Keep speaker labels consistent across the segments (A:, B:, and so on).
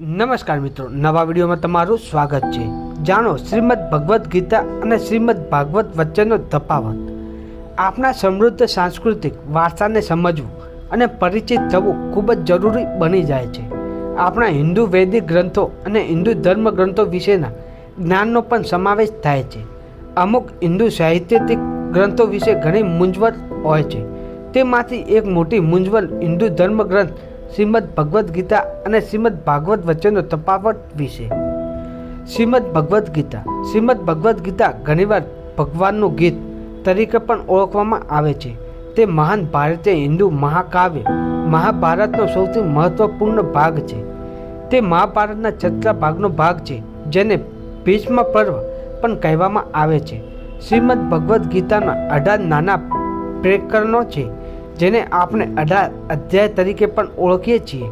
A: નમસ્કાર મિત્રો, નવા વિડીયોમાં તમારું સ્વાગત છે. જાણો, શ્રીમદ ભગવદ્ ગીતા અને શ્રીમદ ભાગવત વચ્ચેનો તફાવત. આપણા સમૃદ્ધ સાંસ્કૃતિક વારસાને સમજવું અને પરિચિત થવું ખૂબ જ જરૂરી બની જાય છે. આપણા હિન્દુ વૈદિક ગ્રંથો અને હિન્દુ ધર્મ ગ્રંથો વિશેના જ્ઞાનનો પણ સમાવેશ થાય છે. અમુક હિન્દુ સાહિત્યિક ગ્રંથો વિશે ઘણી મૂંઝવણ હોય છે. તેમાંથી એક મોટી મૂંઝવણ હિન્દુ ધર્મ ગ્રંથ શ્રીમદ ભગવદ્ ગીતા અને શ્રીમદ ભાગવત વચ્ચેનો તફાવત વિશે. શ્રીમદ ભગવદ્ ગીતા. શ્રીમદ ભગવદ્ ગીતા ઘણીવાર ભગવાનનું ગીત તરીકે પણ ઓળખવામાં આવે છે. તે મહાન ભારતીય હિન્દુ મહાકાવ્ય, મહાભારતનો સૌથી મહત્વપૂર્ણ ભાગ છે. તે મહાભારતના છઠ્ઠા ભાગનો ભાગ છે, જેને ભીષ્મ પર્વ પણ કહેવામાં આવે છે. શ્રીમદ ભગવદ્ ગીતાના અઢાર નાના પ્રકરણો છે. જેને આપણે અઢાર અધ્યાય તરીકે પણ ઓળખીએ છીએ.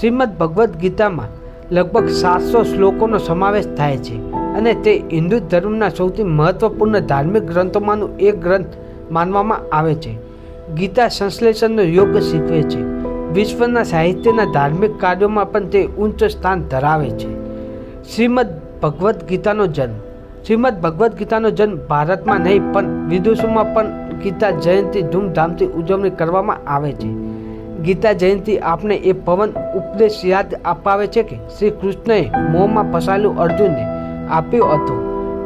A: શ્રીમદ ભગવદ્ ગીતામાં લગભગ સાતસો શ્લોકોનો સમાવેશ થાય છે અને તે હિન્દુ ધર્મના સૌથી મહત્વપૂર્ણ ધાર્મિક ગ્રંથોમાંનું એક ગ્રંથ માનવામાં આવે છે. ગીતા સંશ્લેષણનો યોગ શીખવે છે. વિશ્વના સાહિત્યના ધાર્મિક કાર્યોમાં પણ તે ઉચ્ચ સ્થાન ધરાવે છે. શ્રીમદ ભગવદ્ ગીતાનો જન્મ. શ્રીમદ ભગવદ્ ગીતાનો જન્મ ભારતમાં નહીં, પણ વિદેશોમાં પણ ગીતા જયંતિ ધૂમધામથી ઉજવણી કરવામાં આવે છે. ગીતા જયંતિ આપણે એ પવન ઉપદેશ યાદ અપાવે છે કે શ્રી કૃષ્ણએ મોંમાં ફસાયેલું અર્જુનને આપ્યો હતો.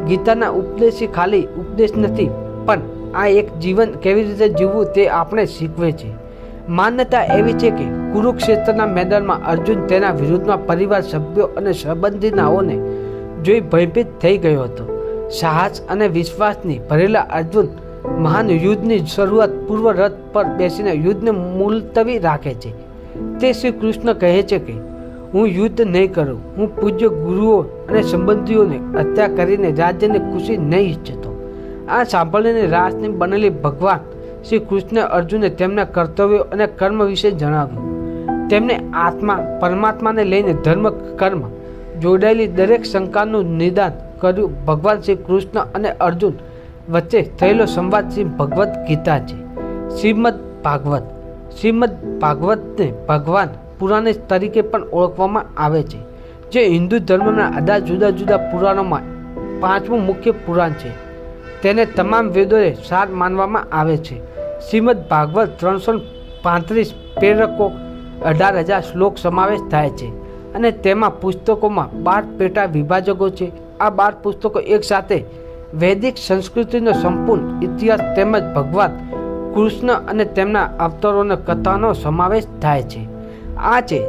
A: ગીતાના ઉપદેશી ખાલી ઉપદેશ નથી, પણ આ એક જીવન કેવી રીતે જીવવું તે આપણે શીખવે છે. માન્યતા એવી છે કે કુરુક્ષેત્રના મેદાનમાં અર્જુન તેના વિરુદ્ધમાં પરિવાર સભ્યો અને સંબંધીનાઓને જોઈ ભયભીત થઈ ગયો હતો. સાહસ અને વિશ્વાસની ભરેલા અર્જુન મહાન યુદ્ધની શરૂઆત પૂર્વ રથ પર બેસીને યુદ્ધને મુલતવી રાખે છે. તે શ્રી કૃષ્ણ કહે છે કે, હું યુદ્ધ નહીં કરું, હું પૂજ્ય ગુરુઓ અને સંબંધીઓને હત્યા કરીને રાજ્યને ખુશી નહીં ઈચ્છતો. આ સાંભળીને રાસની બનેલી ભગવાન શ્રી કૃષ્ણ અર્જુને તેમના કર્તવ્યો અને કર્મ વિશે જણાવ્યું. તેમને આત્મા, પરમાત્માને લઈને ધર્મ, કર્મ જોડાયેલી દરેક શંકાનું નિદાન કર્યું ભગવાન શ્રી કૃષ્ણ અને અર્જુન વચ્ચે થયેલો સંવાદ શ્રી ભગવદ્ ગીતા છે શ્રીમદ ભાગવત, શ્રીમદ ભાગવતને ભગવાન પુરાણ તરીકે પણ ઓળખવામાં આવે છે, જે હિન્દુ ધર્મના અઢાર જુદા જુદા પુરાણોમાં પાંચમું મુખ્ય પુરાણ છે. તેને તમામ વેદોએ સાર માનવામાં આવે છે. શ્રીમદ ભાગવત ત્રણસો પાંત્રીસ પ્રેરકો અઢાર હજાર શ્લોક સમાવેશ થાય છે અને તેમાં પુસ્તકોમાં બાર પેટા વિભાજકો છે. આ બાર પુસ્તકો એકસાથે વૈદિક સંસ્કૃતિનો સંપૂર્ણ ઇતિહાસ તેમજ ભગવાન કૃષ્ણ અને તેમના અવતારોના કથાનો સમાવેશ થાય છે. આ છે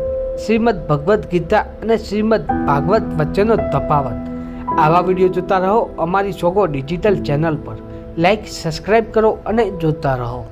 A: શ્રીમદ ભગવદ્ ગીતા અને શ્રીમદ ભાગવત વચ્ચેનો તફાવત. આવા વીડિયો જોતા રહો અમારી સોગો ડિજિટલ ચેનલ પર. લાઈક સબસ્ક્રાઈબ કરો અને જોતા રહો.